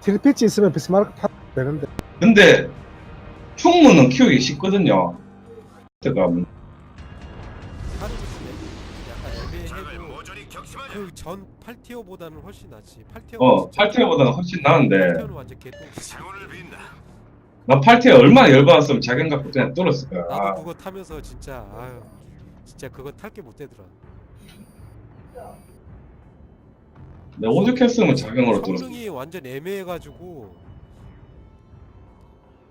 트리피치 있으면 비스마르크 타도 되는데. 근데 충무는 키우기 쉽거든요. 제가 애매해도 그전 8티어보다는 훨씬 낫지. 8티어 어 8티어보다는 훨씬 나은데. 8티어는 완전 개똥이지. 나 8티어 얼마나 열받았으면 자기가 그냥 뚫었을 거야. 나도 아, 그거 타면서 진짜 아유 진짜 그거 탈 게 못 되더라 내가 오죽했으면 자경으로 뚫었어. 성능이 완전 애매해가지고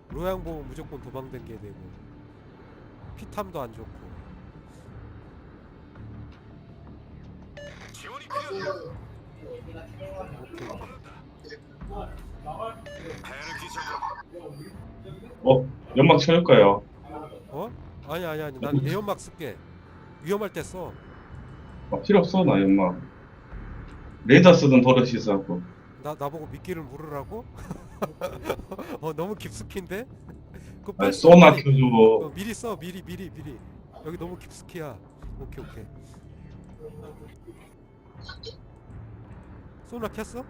로양 보면 무조건 도망댕겨야 되고 피탐도 안 좋고 오케이. 어 연막 쳐줄 거예요. 어? 아니 아니 아니 난 내연막 쓸게 위험할 때써 아, 필요 없어 나 연막. 레이더 쓰던 버릇이 있어갖고. 나 나보고 미끼를 물으라고? 어 너무 깊숙인데? 아니 빨리 쏘나 켜줘. 어, 미리 써 미리 미리 미리 여기 너무 깊숙이야 오케이 오케이 소나 켰어?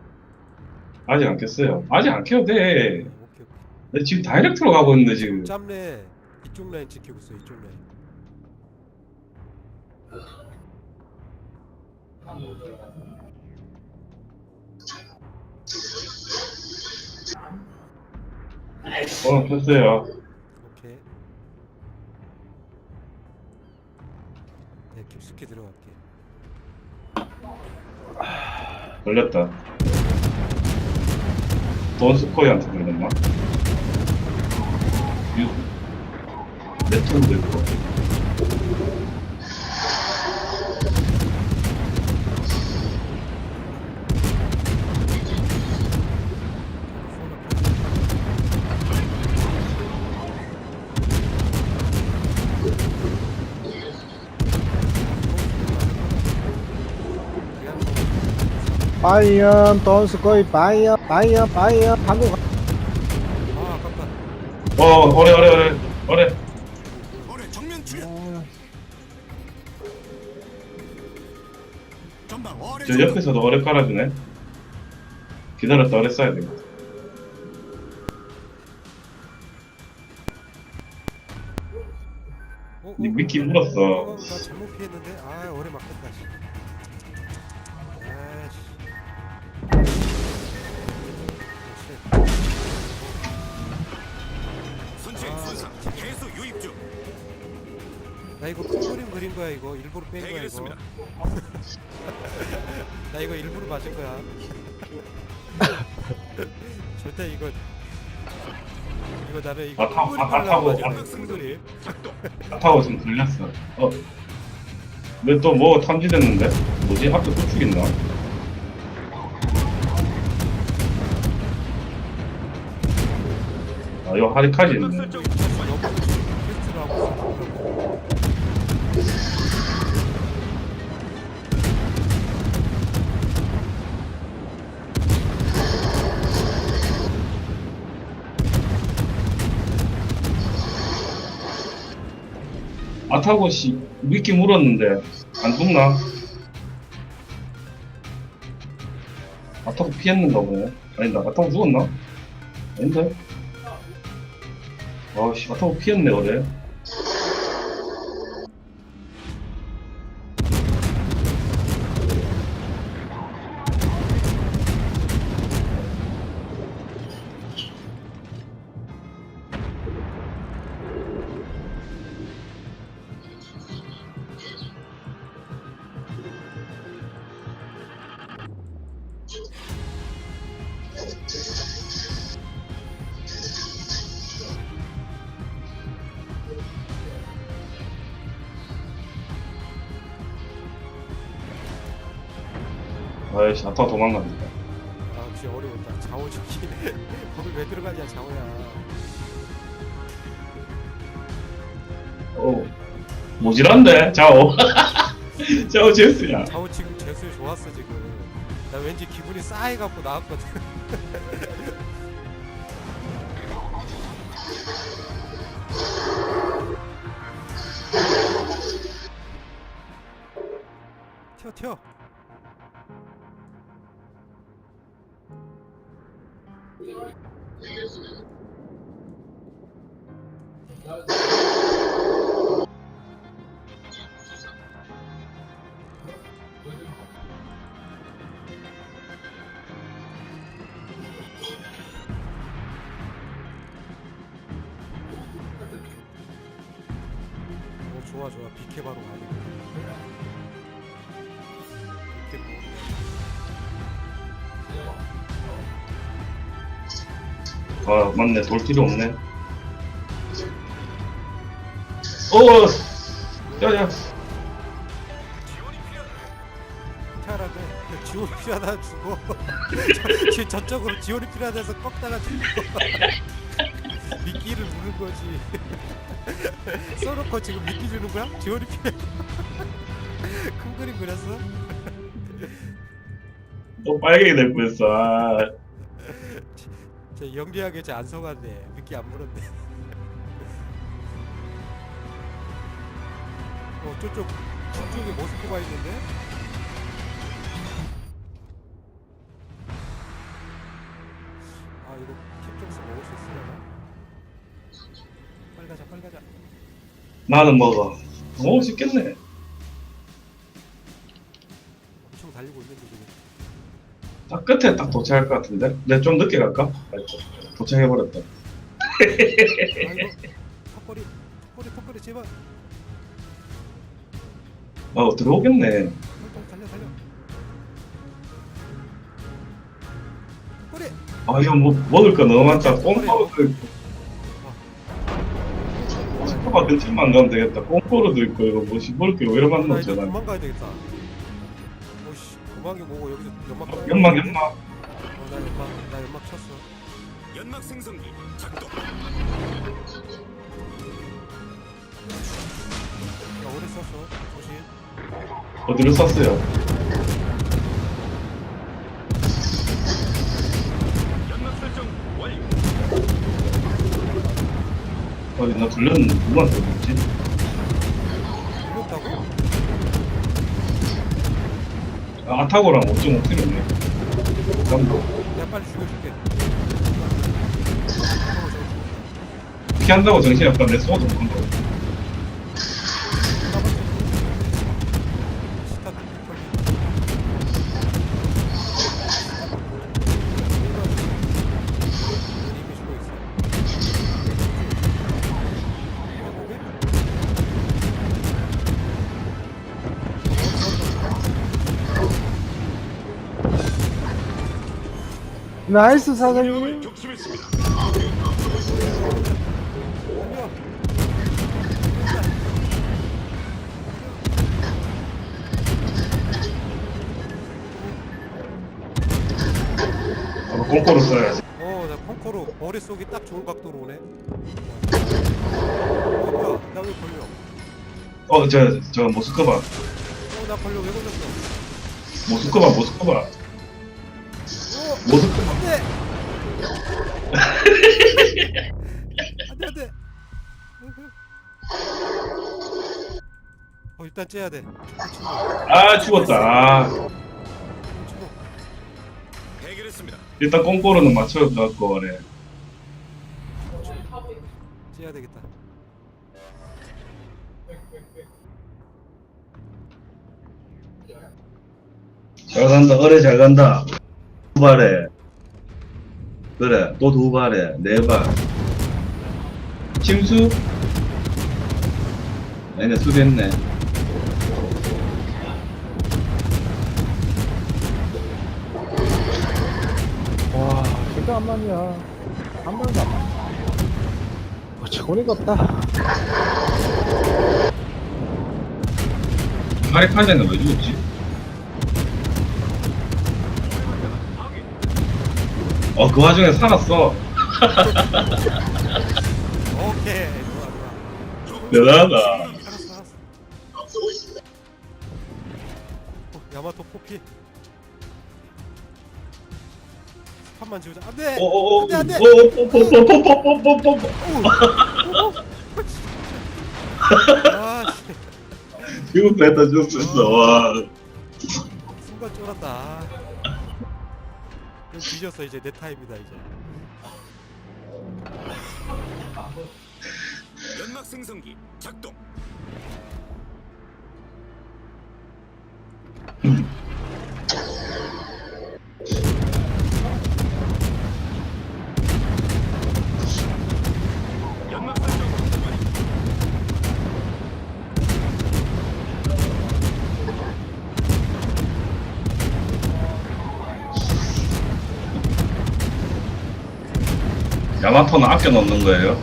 아직 안 켰어요. 아직 안 켜도 네, 돼. 오케이 오케이 나 지금 다이렉트로 가고 있는데 지금. 짬내 이쪽 라인 지키고 있어 이쪽 라인 어 켰어요. 오케이 네 깊숙이 들어갈게 걸렸다. 돈 스코이한테 걸렸나? 유. 내 톤도 있고. 바이언 돈스코이 바이언 바이언 바이언 가- 아 아깝다 어, 어래, 어래, 어래, 어래. 올해 정면 출현 전방 어뢰 저 옆에서도 어래 깔아주네. 기다렸다 어래 써야 되겠다. 어, 어, 니 미끼 어, 물었어. 어, 나 나 이거 큰 그림 그린 거야 이거 일부러 뺀 거야 이거 대기했습니다 나 이거 일부러 맞은 거야 절대 이거 이거 나는 이거 아, 타- 큰 그림 아, 하려고 타고, 맞은 아, 거야 큰 그림 타고 지금 걸렸어. 어. 왜또뭐 탐지됐는데? 뭐지? 앞에 구축 있나? 아, 이거 하리카지 있네. 설정 테 아타고 씨 미끼 물었는데 안 죽나? 아타고 피했는가 보네. 아니다, 아타고 죽었나? 아닌데? 아씨, 아타고 피했네, 그래. 아이씨, 아타고 도망간다. 아 진짜 어려웠다 자오 죽기네 거기 왜 들어가냐 자오야 어, 모질한데? 자오. 자오 제스야. 자오 지금 재수 좋았어 지금 나 왠지 기분이 싸해갖고 나왔거든 튀어 튀어 좋아 좋아. 비케 바로 가야겠다 아 맞네. 돌 필요 없네. 어 야야. 해. 지원이 필요하다 죽어 저, 저쪽으로 지원이 필요하다 해서 꺾다가 죽어 미끼를 무는 거지. 써놓고 지금 미끼 주는 거야? 지원이 필요해. 큰 그림 그렸어? 또 빨개게 될 뻔했어. 아, 저 영리하게 쟤안 속았네 미끼 안 물었네. 어 저쪽 저쪽에 모스크바 있는데? 아 이거 캡정스 먹을 수 있으려나? 빨리 가자 빨리 가자. 나는 먹어. 오 쉽겠네. 엄청 달리고 있는데 지금 딱 끝에 딱 도착할 것 같은데 내가 좀 늦게 갈까? 아이고, 도착해버렸다 아 이거 턱걸이 턱걸이 턱걸이 제발 어 들어오겠네 빨리 달려 달려 턱걸이 아 이거 뭐 먹을 거 너무 많다 꽁포로도 있고 스파가 근처만 가면 되겠다 꽁포로도 있고 이거 뭐시 먹을 게왜 이래 나 많노 이제 쟤는 도망가야 되겠다 도망이 뭐고 여기서 연막 어, 연막 돼. 연막 어, 나 연막 나 연막 쳤어 연막 생성기 작동. 나 오래 썼어 조심 어디로 쐈어요? 연막 설정 완료. 어디 나 돌렸는데 누구한테 돌렸지? 아, 아타고랑 5.5kg네. 깜도. 내가 빨리 죽여줄게. 어, 피한다고 정신이 없다 내 쏘도 못 한다고 나이스 사장님. 아, 꽁포로 써야지 어, 나 펑커로 머릿속이 딱 좋은 각도로 오네. 어, 뭐야? 나 왜 걸려? 어저 저 모스크바 어, 나 걸려. 왜 걸렸어? 모스크바 모스크바 어, 모스크바 안 돼! 안 돼, 안 돼! 어, 일단 째야 돼. 아 죽었다 아. 해결했습니다. 일단 꽁포로는 맞춰갖고 그래 째야 되겠다. 잘 간다 어래 잘 간다 두 발에 그래 또 두 발에 네발 침수 얘네 수리했네 와, 진짜 안 맞냐. 한 발도 안. 어, 저거니까 없다. 파리판자는 왜 죽었지? 어 그 와중에 살았어 오케이. 좋아, 좋아. 대단하다 알았어, 알았어. 어, 야마토 포피. 판만 지우자. 안 돼! 어어어 안 돼, 안 돼! 뽀뽀뽀뽀뽀뽀뽀뽀뽀뽀 아, 씨. 지금 뺐다 죽었어 와 순간 쫄았다. 뒤졌어 이제 내 타입이다 이제 연막 생성기 작동. 야마토는 아껴 넣는 거예요?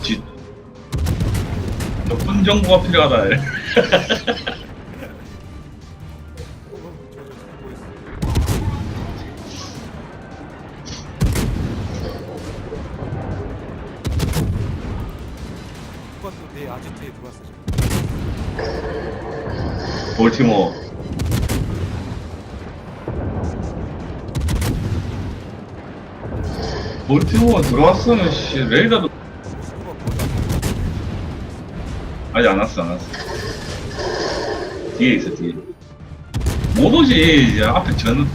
지... 높은 정보가 필요하다. 볼티모. 볼티모가 들어왔으면 씨 레이더도. 아직 안 왔어 안 왔어. 뒤에 있어 뒤에. 못 오지 이제 앞에 전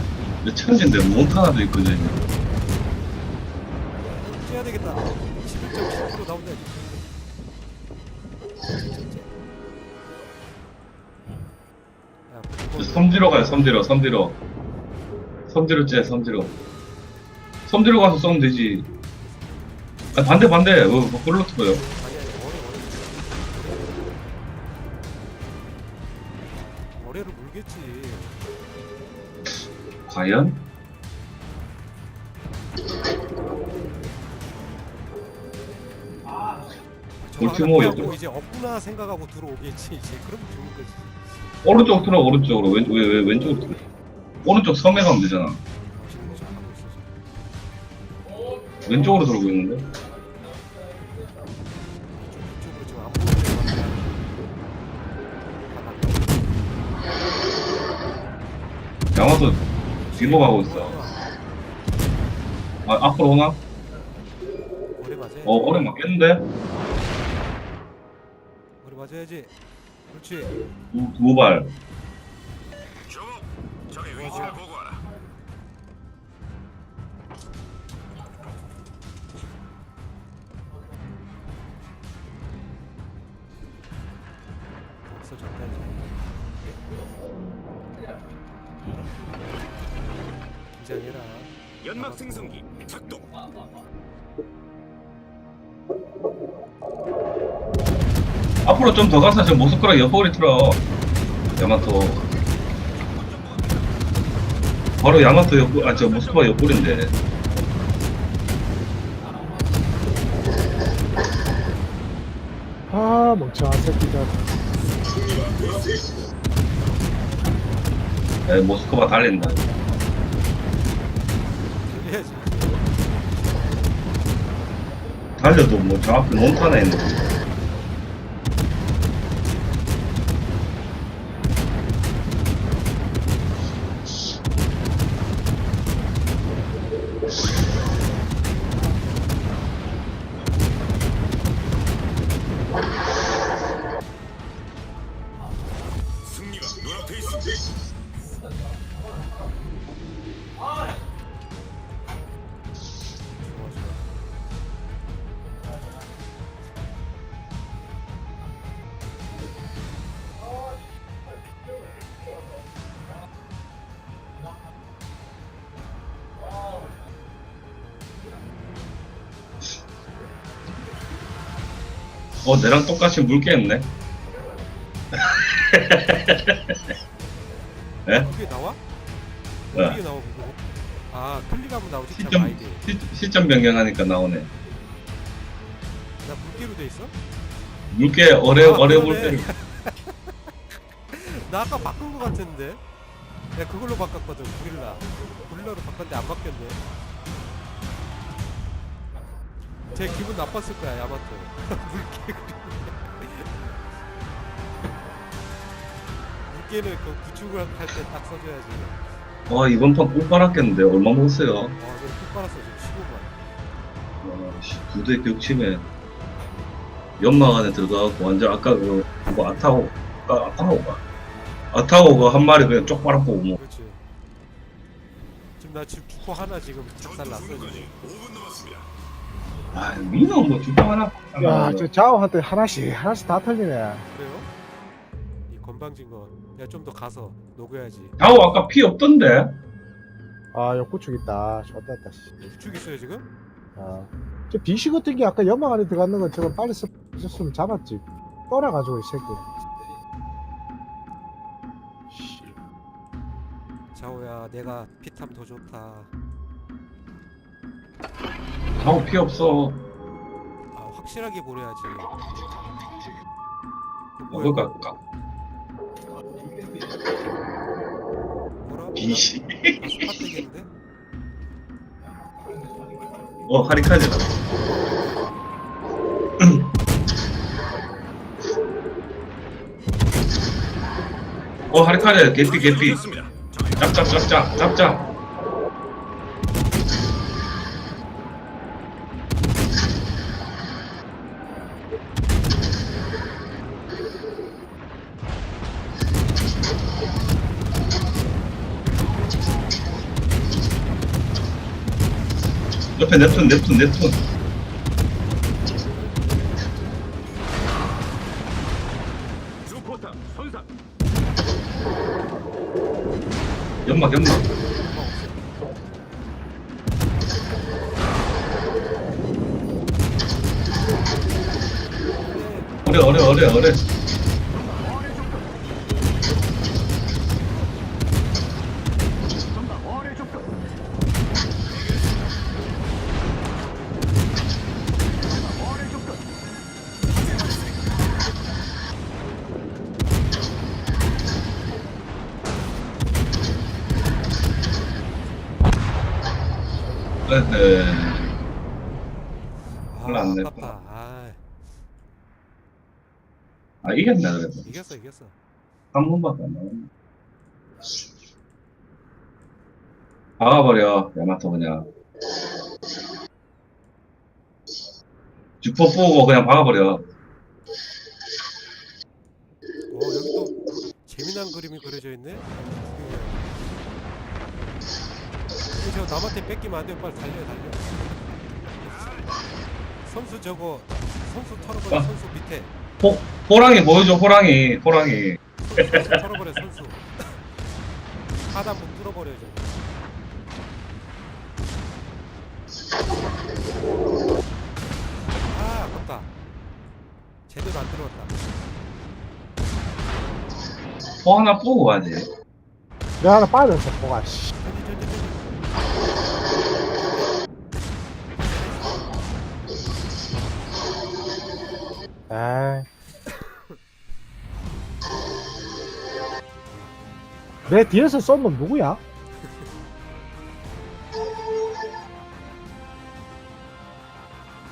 천진데 몬타나도 있거든. 섬 뒤로 가요 섬 뒤로 섬 뒤로. 섬 뒤로 째, 섬 뒤로. 섬 뒤로 가서 쏘면 되지. 아, 반대, 반대. 어, 뭐. 아니 아니 어뢰. 어뢰를 물겠지. 과연? 저거 볼티모어 하나 옆으로. 이제 없구나 생각하고 들어오겠지 이제 그러면 좋은 거지. 오른쪽 들어, 오른쪽으로. 왼, 왜, 왜, 왼쪽으로 들어. 오른쪽 섬에 가면 되잖아. 왼쪽으로 들어오고 있는데? 이쪽 이쪽으로 지금 안 보이는 데 야마도 뒤로 가고 있어. 아, 앞으로 오나? 맞아. 어, 오래 맞겠는데? 어뢰 맞아야지. 그렇지. 두, 두 발. 조목 적의 위치를 보고하라. 없어졌다 이제. 긴장해라. 연막 생성기 작동. 앞으로 좀 더 가서 저 모스크라 옆구리 틀어. 야마토. 바로 야마토 옆구, 아, 저 모스크바 옆구리인데. 아 멍청한 새끼가 에, 모스크바 달린다. 달려도 뭐저 앞에 몬타나 있는 어, 내랑 똑같이 물겠네. 예? 그게 나와? 네. 그게 나와 그거? 아 클릭하면 나오지 참 시점, 아이디. 시, 시점 변경하니까 나오네. 나 물개로 돼 있어? 물게 어뢰, 아, 어뢰 그러네. 물게. 나 아까 바꾼 거 같은데. 내가 그걸로 바꿨거든 구릴라. 구릴라로 바꿨는데 안 바뀌었네. 제 기분 나빴을 거야 야마토. 물개 물개는 그 구축을 할 때 딱 써줘야지. 어, 이번 판꿀 빨았겠는데. 얼마 먹었어요? 와, 이거 푹 빨았어 지금 15만. 와, 씨, 부대 격침에 연막 안에 들어가고 완전 아까 그, 뭐, 아타오, 아, 아타오가. 아타오가 한 마리 그냥 쪽 빨았고, 뭐. 그렇지. 지금 나 지금 주포 하나 지금 작살 났어 지금. 5분 남았습니다. 아 민호 뭐 주방 하나 야, 저 좌우한테 하나씩, 하나씩 다 틀리네. 그래요? 이 건방진 거 내가 좀 더 가서 녹여야지. 아우 아까 피 없던데 아, 옆구축 있다. 좋됐다, 씨. 우측 있어요 지금? 아. 저 비시 같은 게 아까 연막 안에 들어갔는 거 저거 빨리 써- 썼으면 잡았지. 떠나가지고, 이 새끼. 씨. 자오야 내가 피탐 더 좋다. 아우 피 없어. 아 확실하게 보내야지. 어, 뭐야, 그니까 까- 뭐라? 아? 어 하리카즈 어 하리카즈 개피 개피. 습니다. 짭짭 짭 옆에 넵툰 넵툰 넵툰 주포탑 선상. 연막 연막 어려 어려 어려 어려 이겼네 그래도 이겼어 이겼어. 한 번밖에 안 나왔네 박아버려 야마토 그냥 주포 뽑고 그냥 박아버려 어 여기 또 재미난 그림이 그려져 있네. 이거 저 남한테 뺏기면 안 돼요. 빨리 달려 달려. 선수 저거 선수 털어버려 아. 선수 밑에 호, 호랑이 보여줘 호랑이 호랑이 선수 털어버려 선수. 하단부 뚫어버려 저. 아 아깝다. 제대로 안 들어왔다. 호 하나 뽑고 가지 내가 하나 빠졌어, 뭐가, 씨. 에이. 내 뒤에서 쏜놈 누구야?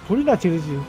둘이나 지르지.